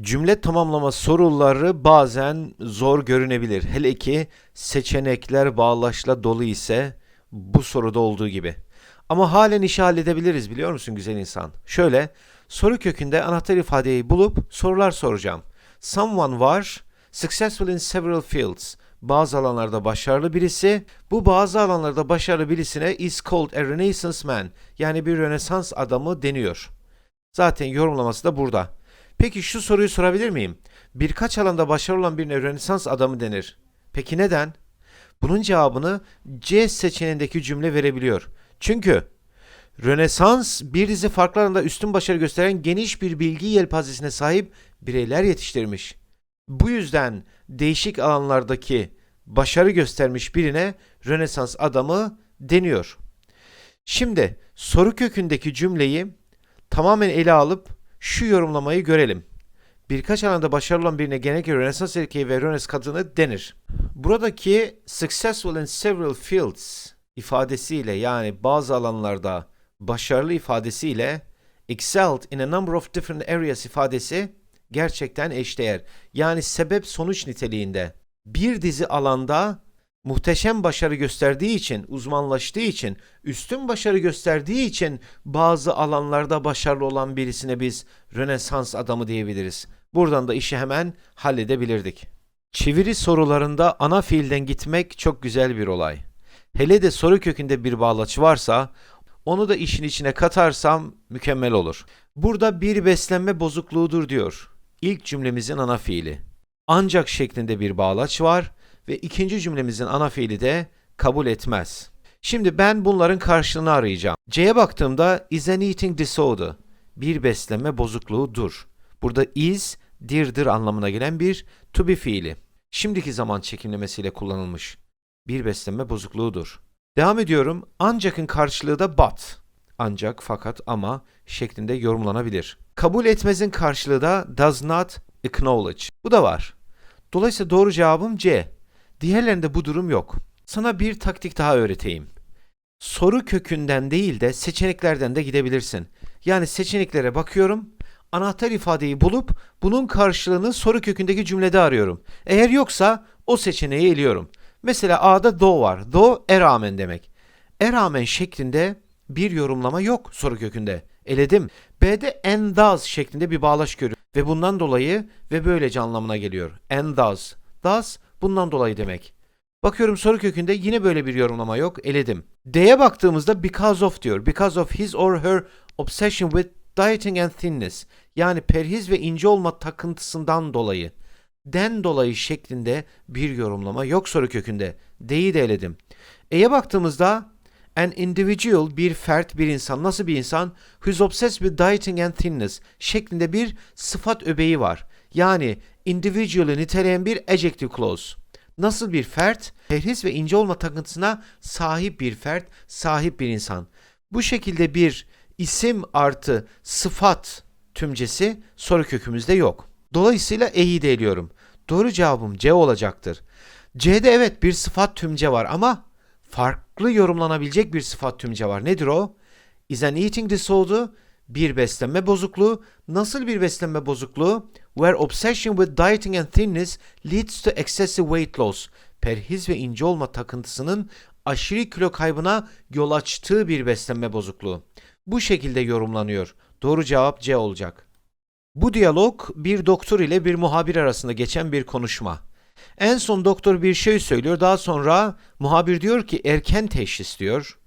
Cümle tamamlama soruları bazen zor görünebilir. Hele ki seçenekler bağlaçla dolu ise bu soruda olduğu gibi. Ama halen işi halledebiliriz biliyor musun güzel insan? Şöyle, soru kökünde anahtar ifadeyi bulup sorular soracağım. Someone var, successful in several fields. Bazı alanlarda başarılı birisi, bu bazı alanlarda başarılı birisine is called a renaissance man. Yani bir rönesans adamı deniyor. Zaten yorumlaması da burada. Peki şu soruyu sorabilir miyim? Birkaç alanda başarılı olan birine Rönesans adamı denir. Peki neden? Bunun cevabını C seçeneğindeki cümle verebiliyor. Çünkü Rönesans bir dizi farklı alanda üstün başarı gösteren geniş bir bilgi yelpazesine sahip bireyler yetiştirmiş. Bu yüzden değişik alanlardaki başarı göstermiş birine Rönesans adamı deniyor. Şimdi soru kökündeki cümleyi tamamen ele alıp şu yorumlamayı görelim. Birkaç alanda başarılı olan birine genellikle Rönesans erkeği ve Rönesans kadını denir. Buradaki successful in several fields ifadesiyle yani bazı alanlarda başarılı ifadesiyle excelled in a number of different areas ifadesi gerçekten eşdeğer. Yani sebep sonuç niteliğinde. Bir dizi alanda muhteşem başarı gösterdiği için, uzmanlaştığı için, üstün başarı gösterdiği için bazı alanlarda başarılı olan birisine biz Rönesans adamı diyebiliriz. Buradan da işi hemen halledebilirdik. Çeviri sorularında ana fiilden gitmek çok güzel bir olay. Hele de soru kökünde bir bağlaç varsa onu da işin içine katarsam mükemmel olur. Burada bir beslenme bozukluğudur diyor. İlk cümlemizin ana fiili. Ancak şeklinde bir bağlaç var ve ikinci cümlemizin ana fiili de kabul etmez. Şimdi ben bunların karşılığını arayacağım. C'ye baktığımda is an eating disorder. Bir beslenme bozukluğudur. Burada is, dirdir anlamına gelen bir to be fiili. Şimdiki zaman çekimlemesiyle kullanılmış. Bir beslenme bozukluğudur. Devam ediyorum. Ancak'ın karşılığı da but. Ancak, fakat, ama şeklinde yorumlanabilir. Kabul etmezin karşılığı da does not acknowledge. Bu da var. Dolayısıyla doğru cevabım C. Diğerlerinde bu durum yok. Sana bir taktik daha öğreteyim. Soru kökünden değil de seçeneklerden de gidebilirsin. Yani seçeneklere bakıyorum, anahtar ifadeyi bulup bunun karşılığını soru kökündeki cümlede arıyorum. Eğer yoksa o seçeneği eliyorum. Mesela A'da do var. Do e rağmen demek. E rağmen şeklinde bir yorumlama yok soru kökünde. Eledim. B'de does şeklinde bir bağlaç görüyorum. Ve bundan dolayı ve böylece anlamına geliyor. And does. Bundan dolayı demek. Bakıyorum soru kökünde yine böyle bir yorumlama yok. Eledim. D'ye baktığımızda because of diyor. Because of his or her obsession with dieting and thinness. Yani perhiz ve ince olma takıntısından dolayı. Den dolayı şeklinde bir yorumlama yok soru kökünde. D'yi de eledim. E'ye baktığımızda An individual bir fert bir insan nasıl bir insan who's obsessed with dieting and thinness şeklinde bir sıfat öbeği var. Yani individual'ı niteleyen bir adjective clause. Nasıl bir fert? Perhiz ve ince olma takıntısına sahip bir fert, sahip bir insan. Bu şekilde bir isim artı sıfat tümcesi soru kökümüzde yok. Dolayısıyla E'yi de eliyorum. Doğru cevabım C olacaktır. C'de evet bir sıfat tümce var ama farklı yorumlanabilecek bir sıfat tümce var. Nedir o? Is an eating disorder bir beslenme bozukluğu. Nasıl bir beslenme bozukluğu? Where obsession with dieting and thinness leads to excessive weight loss. Perhiz ve ince olma takıntısının aşırı kilo kaybına yol açtığı bir beslenme bozukluğu. Bu şekilde yorumlanıyor. Doğru cevap C olacak. Bu diyalog bir doktor ile bir muhabir arasında geçen bir konuşma. En son doktor bir şey söylüyor. Daha sonra muhabir diyor ki erken teşhis diyor.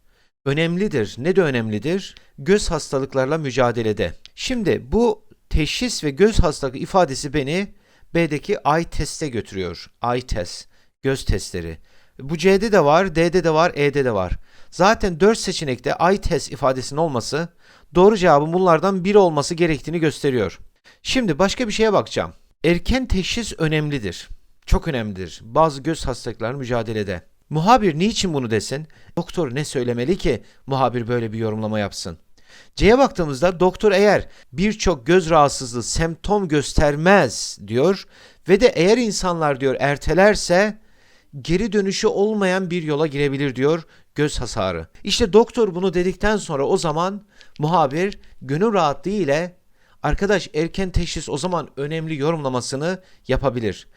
Önemlidir. Ne de önemlidir? Göz hastalıklarla mücadelede. Şimdi bu teşhis ve göz hastalığı ifadesi beni B'deki eye teste götürüyor. Eye test, göz testleri. Bu C'de de var, D'de de var, E'de de var. Zaten 4 seçenekte eye test ifadesinin olması doğru cevabın bunlardan biri olması gerektiğini gösteriyor. Şimdi başka bir şeye bakacağım. Erken teşhis önemlidir. Çok önemlidir. Bazı göz hastalıklarının mücadelede. Muhabir niçin bunu desin? Doktor ne söylemeli ki muhabir böyle bir yorumlama yapsın? C'ye baktığımızda doktor eğer birçok göz rahatsızlığı semptom göstermez diyor ve de eğer insanlar diyor ertelerse geri dönüşü olmayan bir yola girebilir diyor göz hasarı. İşte doktor bunu dedikten sonra o zaman muhabir gönül rahatlığı ile Arkadaş erken teşhis o zaman önemli yorumlamasını yapabilir.